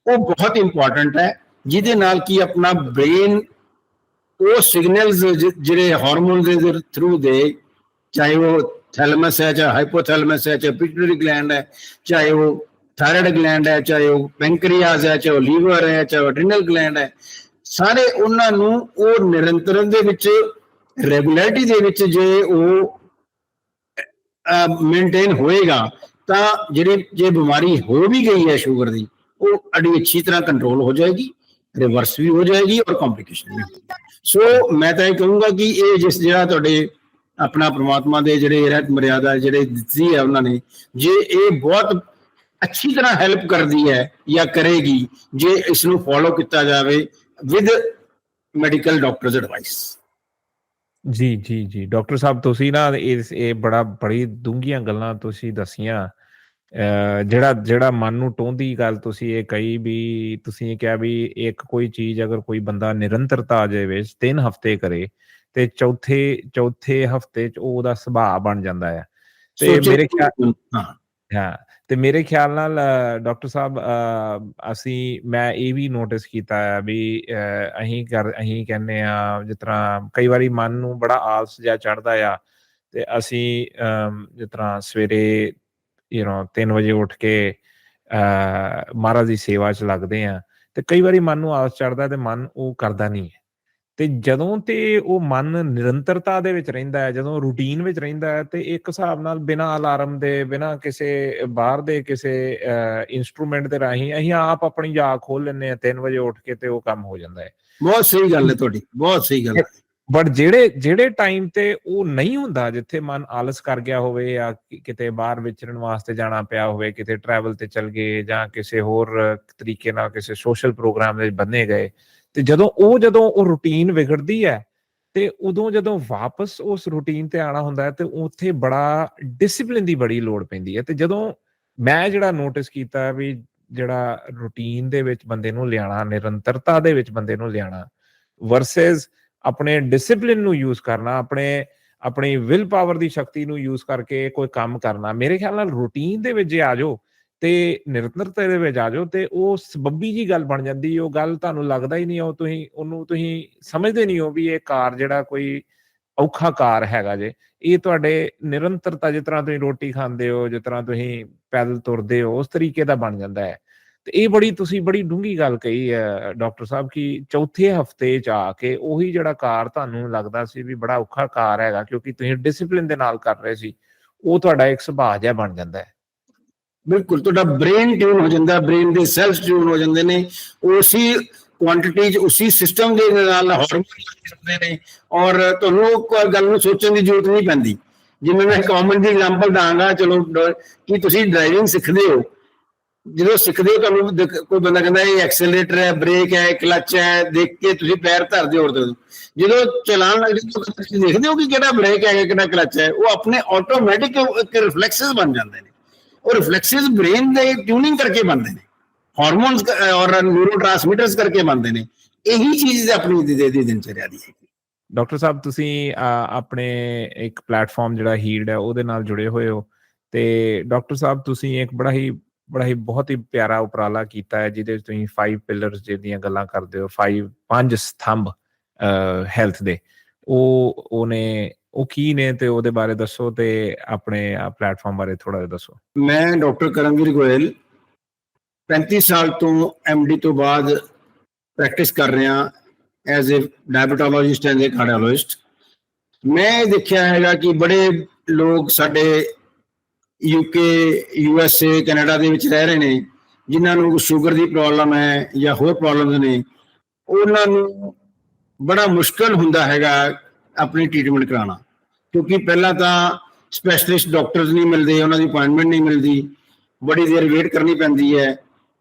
ਉਹ ਬਹੁਤ ਇੰਪੋਰਟੈਂਟ ਹੈ ਜਿਹਦੇ ਨਾਲ ਕੀ ਆਪਣਾ ਬ੍ਰੇਨ ਉਹ ਸਿਗਨਲਸ ਜਿਹੜੇ ਹਾਰਮੋਨ ਦੇ ਥਰੂ ਦੇ ਚਾਹੇ ਉਹ ਥੈਲਮਸ ਹੈ ਚਾਹੇ ਹਾਈਪੋਥੈਲਮਸ ਹੈ ਚਾਹੇ ਪਿਟੂਟਰੀ ਗਲੈਂਡ ਹੈ ਚਾਹੇ ਉਹ ਥਾਇਰਾਇਡ ਗਲੈਂਡ ਹੈ ਚਾਹੇ ਉਹ ਪੈਂਕਰੀਆਸ ਹੈ ਚਾਹੇ ਉਹ ਲੀਵਰ ਹੈ ਚਾਹੇ ਉਹ ਐਡਰੀਨਲ ਗਲੈਂਡ ਹੈ ਸਾਰੇ ਉਹਨਾਂ ਨੂੰ ਉਹ ਨਿਰੰਤਰਨ ਦੇ ਵਿੱਚ ਰੈਗੂਲਰਿਟੀ ਦੇ ਵਿੱਚ ਜੇ ਉਹ ਮੇਨਟੇਨ ਹੋਏਗਾ ਤਾਂ ਜਿਹੜੀ, ਜੇ ਬਿਮਾਰੀ ਹੋ ਵੀ ਗਈ ਹੈ ਸ਼ੂਗਰ ਦੀ, ਉਹ ਅੜੀ ਅੱਛੀ ਤਰ੍ਹਾਂ ਕੰਟਰੋਲ ਹੋ ਜਾਏਗੀ ਰਿਵਰਸ ਵੀ ਹੋ ਜਾਏਗੀ ਔਰ ਕੰਪਲਿਕੇਸ਼ਨ ਵੀ ਸੋ ਮੈਂ ਤਾਂ ਇਹ ਕਹੂੰਗਾ ਕਿ ਇਹ ਜਿਸ ਜਿਹੜਾ ਤੁਹਾਡੇ ਆਪਣਾ ਪ੍ਰਮਾਤਮਾ ਦੇ ਜਿਹੜੇ ਰਹਿਤ ਮਰਿਆਦਾ ਜਿਹੜੇ ਦਿੱਤੀ ਹੈ ਉਹਨਾਂ ਨੇ, ਜੇ ਇਹ ਬਹੁਤ ਅੱਛੀ ਤਰ੍ਹਾਂ ਹੈਲਪ ਕਰਦੀ ਹੈ ਜਾਂ ਕਰੇਗੀ, ਜੇ ਇਸ ਨੂੰ ਫੋਲੋ ਕੀਤਾ ਜਾਵੇ ਵਿਦ ਮੈਡੀਕਲ ਡਾਕਟਰਸ ਐਡਵਾਈਸ ਜੀ ਜੀ ਜੀ। ਡਾਕਟਰ ਸਾਹਿਬ ਤੁਸੀਂ ਨਾ ਇਸ ਇਹ ਬੜਾ ਬੜੀ ਡੂੰਘੀਆਂ ਗੱਲਾਂ ਤੁਸੀਂ ਦਸੀਆਂ। ਜਿਹੜਾ ਜਿਹੜਾ ਮਨ ਨੂੰ ਟੋਂਦੀ ਗੱਲ ਤੁਸੀਂ ਇਹ ਕਹੀ ਵੀ ਤੁਸੀਂ ਇਹ ਕਿਹਾ ਵੀ ਇੱਕ ਕੋਈ ਚੀਜ਼ ਅਗਰ ਕੋਈ ਬੰਦਾ ਨਿਰੰਤਰਤਾ ਆ ਜਾਵੇ ਤਿੰਨ ਹਫ਼ਤੇ ਕਰੇ ਤੇ ਚੌਥੇ ਚੌਥੇ ਹਫ਼ਤੇ ਚ ਉਹ ਉਹਦਾ ਸੁਭਾਅ ਬਣ ਜਾਂਦਾ ਹੈ ਤੇ ਮੇਰੇ ਖਿਆਲ ਹਾਂ। ਤੇ ਮੇਰੇ ਖਿਆਲ ਨਾਲ ਡਾਕਟਰ ਸਾਹਿਬ ਅ, ਅਸੀਂ ਮੈਂ ਇਹ ਵੀ ਨੋਟਿਸ ਕੀਤਾ ਆ ਵੀ ਅ, ਅਸੀਂ ਕਰ ਅਸੀਂ ਕਹਿੰਦੇ ਆ ਜਿਸ ਤਰ੍ਹਾਂ ਕਈ ਵਾਰੀ ਮਨ ਨੂੰ ਬੜਾ ਆਲਸ ਜਿਹਾ ਚੜਦਾ ਆ ਤੇ ਅਸੀਂ ਅਮ, ਜਿਸ ਤਰ੍ਹਾਂ ਸਵੇਰੇ ਯੂ نو 3 ਵਜੇ ਉੱਠ ਕੇ ਅ ਮਹਾਰਾਜ ਦੀ ਸੇਵਾ 'ਚ ਲੱਗਦੇ ਆ ਤੇ ਕਈ ਵਾਰੀ ਮਨ ਨੂੰ ਆਲਸ ਚੜਦਾ ਤੇ ਮਨ ਉਹ ਕਰਦਾ ਨਹੀਂ ਹੈ। ਤੇ ਜਦੋਂ ਤੇ ਉਹ ਮਨ ਨਿਰੰਤਰਤਾ ਦੇ ਵਿੱਚ ਰਹਿੰਦਾ ਹੈ ਜਦੋਂ ਰੂਟੀਨ ਵਿੱਚ ਰਹਿੰਦਾ ਹੈ ਤੇ ਇੱਕ ਹਿਸਾਬ ਨਾਲ ਬਿਨਾਂ ਅਲਾਰਮ ਦੇ ਬਿਨਾਂ ਕਿਸੇ ਬਾਹਰ ਦੇ ਕਿਸੇ ਇਨਸਟਰੂਮੈਂਟ ਦੇ ਰਾਹੀਂ ਅਸੀਂ ਆਪ ਆਪਣੀ ਜਾਗ ਖੋਲ ਲੈਂਦੇ ਆ 3 ਵਜੇ ਉੱਠ ਕੇ ਤੇ ਉਹ ਕੰਮ ਹੋ ਜਾਂਦਾ ਹੈ। ਬਹੁਤ ਸਹੀ ਗੱਲ ਹੈ ਤੁਹਾਡੀ ਬਹੁਤ ਸਹੀ ਗੱਲ ਹੈ। ਬਟ ਜਿਹੜੇ ਜਿਹੜੇ ਟਾਈਮ ਤੇ ਉਹ ਨਹੀਂ ਹੁੰਦਾ ਜਿੱਥੇ ਮਨ ਆਲਸ ਕਰ ਗਿਆ ਹੋਵੇ ਜਾਂ ਕਿਤੇ ਬਾਹਰ ਵਿਚਰਨ ਵਾਸਤੇ ਜਾਣਾ ਪਿਆ ਹੋਵੇ ਕਿਤੇ ਟਰੈਵਲ ਤੇ ਚਲ ਗਏ ਜਾਂ ਕਿਸੇ ਹੋਰ ਤਰੀਕੇ ਨਾਲ ਕਿਸੇ ਸੋਸ਼ਲ ਪ੍ਰੋਗਰਾਮ ਦੇ ਬੰਨੇ ਗਏ ਤੇ ਜਦੋਂ ਉਹ ਜਦੋਂ ਉਹ ਰੁਟੀਨ ਵਿਗੜਦੀ ਹੈ ਤੇ ਉਦੋਂ ਜਦੋਂ ਵਾਪਸ ਉਸ ਰੁਟੀਨ ਤੇ ਆਣਾ ਹੁੰਦਾ ਹੈ ਤੇ ਉੱਥੇ ਬੜਾ ਡਿਸਪਲਿਨ ਦੀ ਬੜੀ ਲੋੜ ਪੈਂਦੀ ਹੈ ਤੇ ਜਦੋਂ ਮੈਂ ਜਿਹੜਾ ਨੋਟਿਸ ਕੀਤਾ ਵੀ ਜਿਹੜਾ ਰੁਟੀਨ ਦੇ ਵਿੱਚ ਬੰਦੇ ਨੂੰ ਲਿਆਣਾ ਨਿਰੰਤਰਤਾ ਦੇ ਵਿੱਚ ਬੰਦੇ ਨੂੰ ਲਿਆਣਾ ਵਰਸਸ ਆਪਣੇ ਡਿਸਪਲਿਨ ਨੂੰ ਯੂਜ਼ ਕਰਨਾ, ਆਪਣੇ, ਆਪਣੀ ਵਿਲ ਪਾਵਰ ਦੀ ਸ਼ਕਤੀ ਨੂੰ ਯੂਜ਼ ਕਰਕੇ ਕੋਈ ਕੰਮ ਕਰਨਾ, ਮੇਰੇ ਖਿਆਲ ਨਾਲ ਰੂਟੀਨ ਦੇ ਵਿੱਚ ਜੇ ਆ ਜਾਓ ਤੇ ਨਿਰੰਤਰਤਾ ਦੇ ਵਿੱਚ ਆ ਜਾਓ ਤੇ ਉਹ ਸਬੱਬੀ ਜੀ ਗੱਲ ਬਣ ਜਾਂਦੀ, ਉਹ ਗੱਲ ਤੁਹਾਨੂੰ ਲੱਗਦਾ ਹੀ ਨਹੀਂ, ਉਹ ਤੁਸੀਂ, ਉਹਨੂੰ ਤੁਸੀਂ ਸਮਝਦੇ ਨਹੀਂ ਹੋ ਵੀ ਇਹ ਕਾਰ ਜਿਹੜਾ ਕੋਈ ਔਖਾ ਕਾਰ ਹੈਗਾ ਜੇ। ਇਹ ਤੁਹਾਡੇ ਨਿਰੰਤਰਤਾ ਜਿਸ ਤਰ੍ਹਾਂ ਤੁਸੀਂ ਰੋਟੀ ਖਾਂਦੇ ਹੋ, ਜਿਸ ਤਰ੍ਹਾਂ ਤੁਸੀਂ ਪੈਦਲ ਤੁਰਦੇ ਹੋ, ਉਸ ਤਰੀਕੇ ਦਾ ਬਣ ਜਾਂਦਾ ਹੈ। ਤੇ ਇਹ ਬੜੀ, ਤੁਸੀਂ ਬੜੀ ਡੂੰਗੀ ਗੱਲ ਕਹੀ ਹੈ, ਡਾਕਟਰ ਸਾਹਿਬ, ਕਿ ਚੌਥੇ ਹਫ਼ਤੇ ਚ ਆ ਕੇ ਉਹੀ ਜਿਹੜਾ ਕਾਰ ਤੁਹਾਨੂੰ ਲੱਗਦਾ ਸੀ ਵੀ ਬੜਾ ਔਖਾ ਕਾਰ ਹੈਗਾ, ਕਿਉਂਕਿ ਤੁਸੀਂ ਡਿਸਪਲਿਨ ਦੇ ਨਾਲ ਕਰ ਰਹੇ ਸੀ, ਉਹ ਤੁਹਾਡਾ ਇੱਕ ਸੁਭਾਅ ਜਿਹਾ ਬਣ ਜਾਂਦਾ ਹੈ। ਬਿਲਕੁਲ, ਤੁਹਾਡਾ ਬ੍ਰੇਨ ਟਿਊਨ ਹੋ ਜਾਂਦਾ ਬ੍ਰੇਨ ਦੇ ਸੈਲਸ ਟਿਊਨ ਹੋ ਜਾਂਦੇ ਨੇ, ਉਸੇ ਕੁਆਂਟੀਟੀ ਚ, ਉਸੇ ਸਿਸਟਮ ਦੇ ਨਾਲ ਹਾਰਮੋਨ ਜਾਂਦੇ ਨੇ ਔਰ ਤੁਹਾਨੂੰ ਉਹ ਗੱਲ ਨੂੰ ਸੋਚਣ ਦੀ ਜ਼ਰੂਰਤ ਨਹੀਂ ਪੈਂਦੀ। ਜਿਵੇਂ ਮੈਂ ਕਾਮਨ ਦੀ ਐਗਜ਼ਾਮਪਲ ਦਾਂਗਾ, ਚਲੋ ਡ- ਕਿ ਤੁਸੀਂ ਡਰਾਈਵਿੰਗ ਸਿੱਖਦੇ ਹੋ। ਜਦੋਂ ਸਿੱਖਦੇ ਹੋ, ਤੁਹਾਨੂੰ ਕੋਈ ਬੰਦਾ ਕਹਿੰਦਾ ਇਹ ਐਕਸਲਰੇਟਰ ਹੈ ਬ੍ਰੇਕ ਹੈ ਕਲਚ ਹੈ, ਦੇਖ ਕੇ ਤੁਸੀਂ ਪੈਰ ਧਰਦੇ ਹੋ ਉਦੋਂ ਜਦੋਂ ਚਲਾਉਣ ਲੱਗਦੇ ਤੁਸੀਂ ਦੇਖਦੇ ਹੋ ਕਿ ਕਿਹੜਾ ਬ੍ਰੇਕ ਹੈ, ਕਿਹੜਾ ਕਲਚ ਹੈ, ਉਹ ਆਪਣੇ ਆਟੋਮੈਟਿਕ ਇੱਕ ਰਿਫਲੈਕਸਸ ਬਣ ਜਾਂਦੇ ਨੇ। ਉਹ ਰਿਫਲੈਕਸਸ ਬ੍ਰੇਨ ਦੇ ਟਿਊਨਿੰਗ ਕਰਕੇ ਬਣਦੇ ਨੇ। ਹਾਰਮੋਨਸ ਔਰ ਨਿਊਰੋਟ੍ਰਾਂਸਮਿਟਰਸ ਕਰਕੇ ਬਣਦੇ ਨੇ। ਇਹੀ ਚੀਜ਼ ਆਪਣੀ ਦੀ ਦੀ ਦਿਨਚਰਿਆ ਦੀ ਹੈ ਡਾਕਟਰ ਸਾਹਿਬ, ਤੁਸੀਂ ਆਪਣੇ ਇੱਕ ਪਲੇਟਫਾਰਮ ਜਿਹੜਾ ਹੀਲਡ ਹੈ, ਉਹਦੇ ਨਾਲ ਜੁੜੇ ਹੋਏ ਹੋ। ਤੇ ਡਾਕਟਰ ਸਾਹਿਬ, ਤੁਸੀਂ ਇੱਕ ਬੜਾ ਹੀ ਬੜਾ ਹੀ ਬਹੁਤ ਹੀ ਪਿਆਰਾ ਉਪਰਾਲਾ ਕੀਤਾ ਹੈ, ਜਿਹਦੇ ਵਿੱਚ ਤੁਸੀਂ 5 ਪਿਲਰਸ ਜਿਹਦੀਆਂ ਗੱਲਾਂ ਕਰਦੇ ਹੋ 5 ਪੰਜ ਸਤੰਭ ਹੈਲਥ ਦੇ। ਉਹ ਉਹਨੇ ਉਹ ਕੀ ਨੇ ਤੇ ਉਹਦੇ ਬਾਰੇ ਦੱਸੋ ਤੇ ਆਪਣੇ ਪਲੇਟਫਾਰਮ ਬਾਰੇ ਥੋੜਾ ਜਿਹਾ ਦੱਸੋ। ਮੈਂ ਡਾਕਟਰ ਕਰਮਵੀਰ ਗੋਇਲ 35 ਸਾਲ ਤੋਂ ਡੀ ਤੋਂ ਬਾਅਦ ਪ੍ਰੈਕਟਿਸ ਕਰ ਰਿਹਾ as a diabetologist and a cardiologist ਮੈਂ ਇਹ ਦੇਖਿਆ ਹੈਗਾ ਕਿ ਬੜੇ ਲੋਕ ਸਾਡੇ ਯੂਕੇ ਯੂਐਸਏ ਕੈਨੇਡਾ ਦੇ ਵਿੱਚ ਰਹਿ ਰਹੇ ਨੇ, ਜਿਨ੍ਹਾਂ ਨੂੰ ਸ਼ੂਗਰ ਦੀ ਪ੍ਰੋਬਲਮ ਹੈ ਜਾਂ ਹੋਰ ਪ੍ਰੋਬਲਮਸ ਨੇ, ਉਹਨਾਂ ਨੂੰ ਬੜਾ ਮੁਸ਼ਕਲ ਹੁੰਦਾ ਹੈਗਾ ਆਪਣੀ ਟ੍ਰੀਟਮੈਂਟ ਕਰਾਉਣਾ। ਕਿਉਂਕਿ ਪਹਿਲਾਂ ਤਾਂ ਸਪੈਸ਼ਲਿਸਟ ਡਾਕਟਰਸ ਨਹੀਂ ਮਿਲਦੇ, ਉਹਨਾਂ ਦੀ ਅਪਾਇੰਟਮੈਂਟ ਨਹੀਂ ਮਿਲਦੀ। ਬੜੀ ਦੇਰ ਵੇਟ ਕਰਨੀ ਪੈਂਦੀ ਹੈ।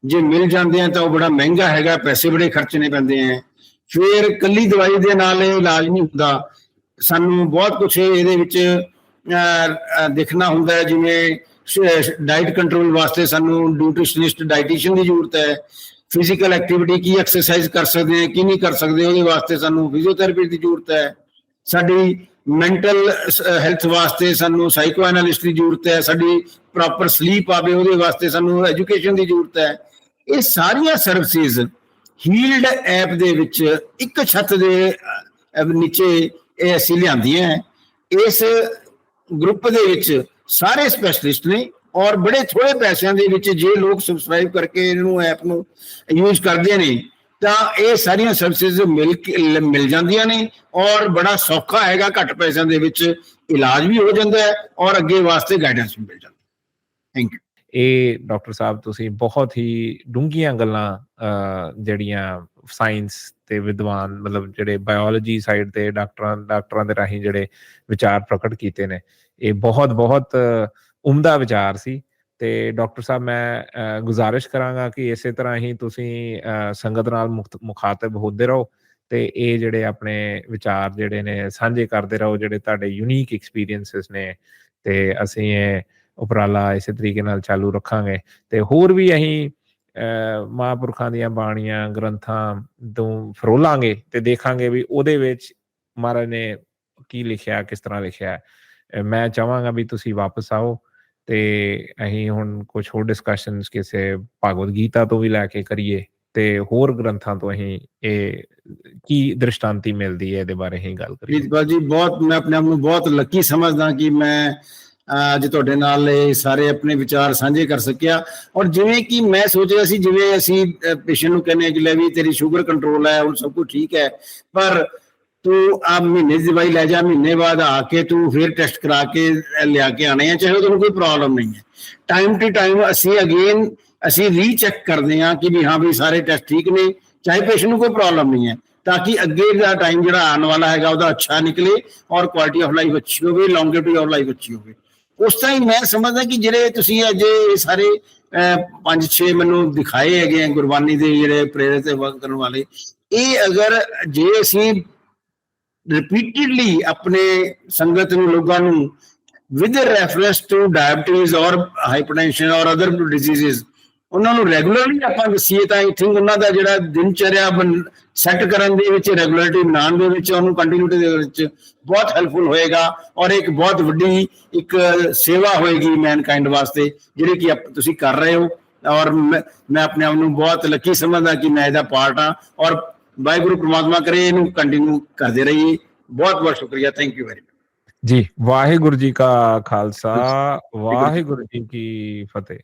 ਜੇ ਮਿਲ ਜਾਂਦੇ ਆ ਤਾਂ ਉਹ ਬੜਾ ਮਹਿੰਗਾ ਹੈਗਾ, ਪੈਸੇ ਬੜੇ ਖਰਚਣੇ ਪੈਂਦੇ ਆ। ਫਿਰ ਕੱਲੀ ਦਵਾਈ ਦੇ ਨਾਲ ਇਹ ਇਲਾਜ ਨਹੀਂ ਹੁੰਦਾ। ਸਾਨੂੰ ਬਹੁਤ ਕੁਝ ਇਹਦੇ ਵਿੱਚ ਦੇਖਣਾ ਹੁੰਦਾ ਹੈ। ਜਿਵੇਂ ਡਾਈਟ ਕੰਟਰੋਲ ਵਾਸਤੇ ਸਾਨੂੰ ਨਿਊਟ੍ਰੀਸ਼ਨਿਸਟ ਡਾਈਟੀਸ਼ੀਅਨ ਦੀ ਜ਼ਰੂਰਤ ਹੈ। ਫਿਜ਼ੀਕਲ ਐਕਟੀਵਿਟੀ ਕੀ ਐਕਸਰਸਾਈਜ਼ ਕਰ ਸਕਦੇ ਹਾਂ ਕੀ ਨਹੀਂ ਕਰ ਸਕਦੇ, ਉਹਦੇ ਵਾਸਤੇ ਸਾਨੂੰ ਫਿਜ਼ੀਓਥੈਰੇਪੀ ਦੀ ਜ਼ਰੂਰਤ ਹੈ। ਸਾਡੀ ਮੈਂਟਲ ਹੈਲਥ ਵਾਸਤੇ ਸਾਨੂੰ ਸਾਈਕੋ ਐਨਾਲਿਸਟ ਦੀ ਜ਼ਰੂਰਤ ਹੈ, ਸਾਡੀ ਪ੍ਰੋਪਰ ਸਲੀਪ ਆਵੇ ਉਹਦੇ ਵਾਸਤੇ ਸਾਨੂੰ ਐਜੂਕੇਸ਼ਨ ਦੀ ਜ਼ਰੂਰਤ ਹੈ ਇਹ ਸਾਰੀਆਂ ਸਰਵਿਸਿਜ਼ ਹੀਲਡ ਐਪ ਦੇ ਵਿੱਚ ਇੱਕ ਛੱਤ ਦੇ ਨੀਚੇ ਇਹ ਅਸੀਂ ਲਿਆਂਦੀਆਂ ਹੈ। ਇਸ ਗਰੁੱਪ ਦੇ ਵਿੱਚ ਸਾਰੇ ਸਪੈਸ਼ਲਿਸਟ ਨੇ ਔਰ ਬੜੇ ਥੋੜੇ ਪੈਸਿਆਂ ਦੇ ਵਿੱਚ ਜੇ ਲੋਕ ਸਬਸਕ੍ਰਾਈਬ ਕਰਕੇ ਇਹਨੂੰ ਐਪ ਨੂੰ ਯੂਜ਼ ਕਰਦੇ ਨੇ ਤਾਂ ਇਹ ਸਾਰੀਆਂ ਸਰਵਿਸਿਜ਼ ਮਿਲ ਕੇ ਮਿਲ ਜਾਂਦੀਆਂ ਨੇ ਔਰ ਬੜਾ ਸੌਖਾ ਹੈਗਾ, ਘੱਟ ਪੈਸਿਆਂ ਦੇ ਵਿੱਚ ਇਲਾਜ ਵੀ ਹੋ ਜਾਂਦਾ ਹੈ ਔਰ ਅੱਗੇ ਵਾਸਤੇ ਗਾਈਡੈਂਸ ਵੀ ਮਿਲ ਜਾਂਦੀ ਥੈਂਕ ਯੂ ਇਹ ਡਾਕਟਰ ਸਾਹਿਬ, ਤੁਸੀਂ ਬਹੁਤ ਹੀ ਡੂੰਘੀਆਂ ਗੱਲਾਂ ਜਿਹੜੀਆਂ ਸਾਇੰਸ ਤੇ ਵਿਦਵਾਨ, ਮਤਲਬ ਜਿਹੜੇ ਬਾਇਓਲੋਜੀ ਸਾਈਡ ਤੇ ਡਾਕਟਰਾਂ ਡਾਕਟਰਾਂ ਦੇ ਰਾਹੀਂ ਜਿਹੜੇ ਵਿਚਾਰ ਪ੍ਰਗਟ ਕੀਤੇ ਨੇ, ਇਹ ਬਹੁਤ ਬਹੁਤ ਉਮਦਾ ਵਿਚਾਰ ਸੀ। ਤੇ ਡਾਕਟਰ ਸਾਹਿਬ ਮੈਂ ਅਹ, ਗੁਜ਼ਾਰਿਸ਼ ਕਰਾਂਗਾ ਕਿ ਇਸੇ ਤਰ੍ਹਾਂ ਹੀ ਤੁਸੀਂ ਅਹ, ਸੰਗਤ ਨਾਲ ਮੁਖਤ- ਮੁਖਾਤਬ ਹੁੰਦੇ ਰਹੋ ਤੇ ਇਹ ਜਿਹੜੇ ਆਪਣੇ ਵਿਚਾਰ ਜਿਹੜੇ ਨੇ ਸਾਂਝੇ ਕਰਦੇ ਰਹੋ ਜਿਹੜੇ ਤੁਹਾਡੇ ਯੂਨੀਕ ਐਕਸਪੀਰੀਐਂਸਸ ਨੇ ਤੇ ਅਸੀਂ ਇਹ ਉਪਰਾਲਾ ਇਸੇ ਤਰੀਕੇ ਨਾਲ ਚਾਲੂ ਰੱਖਾਂਗੇ। ਤੇ ਹੋਰ ਵੀ ਅਸੀਂ ਅਹ, ਮਹਾਂਪੁਰਖਾਂ ਦੀਆਂ ਬਾਣੀਆਂ ਗ੍ਰੰਥਾਂ ਤੋਂ ਫਰੋਲਾਂਗੇ ਤੇ ਦੇਖਾਂਗੇ ਵੀ ਉਹਦੇ ਵਿੱਚ ਮਹਾਰਾਜ ਨੇ ਕੀ ਲਿਖਿਆ ਕਿਸ ਤਰ੍ਹਾਂ ਲਿਖਿਆ। ਮੈਂ ਚਾਹਾਂਗਾ ਵੀ ਤੁਸੀਂ ਵਾਪਸ ਆਓ ਤੇ ਅਸੀਂ ਹੁਣ ਕੁਝ ਹੋਰ ਡਿਸਕਸ਼ਨਸ ਕਿਸੇ ਭਗਵਦ ਗੀਤਾ ਤੋਂ ਵੀ ਲੈ ਕੇ ਕਰੀਏ ਤੇ ਹੋਰ ਗ੍ਰੰਥਾਂ ਤੋਂ ਅਸੀਂ ਇਹ ਕੀ ਦ੍ਰਿਸ਼ਟਾਂਤੀ ਮਿਲਦੀ ਹੈ ਇਹਦੇ ਬਾਰੇ ਅਸੀਂ ਗੱਲ ਕਰੀਏ। ਪ੍ਰੀਤਪਾਲ ਜੀ, ਬਹੁਤ ਮੈਂ ਆਪਣੇ ਆਪ ਨੂੰ ਬਹੁਤ ਲੱਕੀ ਸਮਝਦਾ ਕਿ ਮੈਂ ਅੱਜ ਤੁਹਾਡੇ ਨਾਲ ਇਹ ਸਾਰੇ ਆਪਣੇ ਵਿਚਾਰ ਸਾਂਝੇ ਕਰ ਸਕਿਆ। ਔਰ ਜਿਵੇਂ ਕਿ ਮੈਂ ਸੋਚ ਰਿਹਾ ਸੀ, ਜਿਵੇਂ ਅਸੀਂ ਪੇਸ਼ੈਂਟ ਨੂੰ ਕਹਿੰਦੇ ਹਾਂ ਕਿ ਲੈ ਵੀ ਤੇਰੀ ਸ਼ੂਗਰ ਕੰਟਰੋਲ ਹੈ, ਹੁਣ ਸਭ ਕੁਝ ਠੀਕ ਹੈ, ਪਰ ਤੂੰ ਆ ਮਹੀਨੇ ਦੀ ਦਵਾਈ ਲੈ ਜਾ, ਮਹੀਨੇ ਬਾਅਦ ਆ ਕੇ ਤੂੰ ਫਿਰ ਟੈਸਟ ਕਰਾ ਕੇ ਲਿਆ ਕੇ ਆਣੇ ਆ, ਚਾਹੇ ਤੁਹਾਨੂੰ ਕੋਈ ਪ੍ਰੋਬਲਮ ਨਹੀਂ ਹੈ। ਟਾਈਮ ਟੂ ਟਾਈਮ ਅਸੀਂ ਅਗੇਨ ਅਸੀਂ ਰੀਚੈਕ ਕਰਦੇ ਹਾਂ ਕਿ ਵੀ ਹਾਂ ਵੀ ਸਾਰੇ ਟੈਸਟ ਠੀਕ ਨੇ, ਚਾਹੇ ਪੇਸ਼ੈਂਟ ਨੂੰ ਕੋਈ ਪ੍ਰੋਬਲਮ ਨਹੀਂ ਹੈ, ਤਾਂ ਕਿ ਅੱਗੇ ਦਾ ਟਾਈਮ ਜਿਹੜਾ ਆਉਣ ਵਾਲਾ ਹੈਗਾ, ਉਹਦਾ ਅੱਛਾ ਨਿਕਲੇ ਔਰ ਕੁਆਲਿਟੀ ਆਫ ਲਾਈਫ ਅੱਛੀ ਹੋਵੇ ਲੌਂਗੇਵਿਟੀ ਆਫ ਲਾਈਫ ਅੱਛੀ ਹੋਵੇ। ਉਸ ਤਰ੍ਹਾਂ ਹੀ ਮੈਂ ਸਮਝਦਾ ਕਿ ਜਿਹੜੇ ਤੁਸੀਂ ਅੱਜ ਇਹ ਸਾਰੇ ਪੰਜ ਛੇ ਮੈਨੂੰ ਦਿਖਾਏ ਹੈਗੇ ਆ ਗੁਰਬਾਨੀ ਦੇ ਜਿਹੜੇ ਪ੍ਰੇਰਿਤ ਵਰਕ ਕਰਨ ਵਾਲੇ, ਇਹ ਅਗਰ ਜੇ ਅਸੀਂ ਰਿਪੀਟਡਲੀ ਆਪਣੇ ਸੰਗਤ ਨੂੰ, ਲੋਕਾਂ ਨੂੰ ਵਿਦ ਰੈਫਰੈਂਸ ਟੂ ਡਾਇਬੀਟੀਜ਼ ਔਰ ਹਾਈਪਰਟੈਂਸ਼ਨ ਔਰ ਅਦਰ ਡਿਜ਼ੀਜ਼ਸ ਉਹਨਾਂ ਨੂੰ ਰੈਗੂਲਰਲੀ ਆਪਾਂ ਦੱਸੀਏ ਤਾਂ ਆਈ ਥਿੰਕ ਉਹਨਾਂ ਦਾ ਜਿਹੜਾ ਦਿਨਚਰਿਆ ਸੈੱਟ ਕਰਨ ਦੇ ਵਿੱਚ ਰੈਗੂਲਰਿਟੀ ਬਣਾਉਣ ਦੇ ਵਿੱਚ, ਉਹਨੂੰ ਕੰਟੀਨਿਊਟੀ ਦੇ ਵਿੱਚ ਬਹੁਤ ਹੈਲਪਫੁਲ ਹੋਏਗਾ ਔਰ ਇੱਕ ਬਹੁਤ ਵੱਡੀ ਇੱਕ ਸੇਵਾ ਹੋਏਗੀ ਮੈਨਕਾਈਂਡ ਵਾਸਤੇ, ਜਿਹੜੀ ਕਿ ਆਪ- ਤੁਸੀਂ ਕਰ ਰਹੇ ਹੋ। ਔਰ ਮੈਂ ਮੈਂ ਆਪਣੇ ਆਪ ਨੂੰ ਬਹੁਤ ਲੱਕੀ ਸਮਝਦਾ ਕਿ ਮੈਂ ਇਹਦਾ ਪਾਰਟ ਹਾਂ ਔਰ ਵਾਹਿਗੁਰੂ ਪ੍ਰਮਾਤਮਾ ਕਰੇ ਇਹਨੂੰ ਕੰਟੀਨਿਊ ਕਰਦੇ ਰਹੀਏ। ਬਹੁਤ ਬਹੁਤ ਸ਼ੁਕਰੀਆ ਥੈਂਕ ਯੂ ਵੈਰੀ ਮਚ ਜੀ ਵਾਹਿਗੁਰੂ ਜੀ ਕਾ ਖਾਲਸਾ ਵਾਹਿਗੁਰੂ ਜੀ ਕੀ ਫਤਿਹ।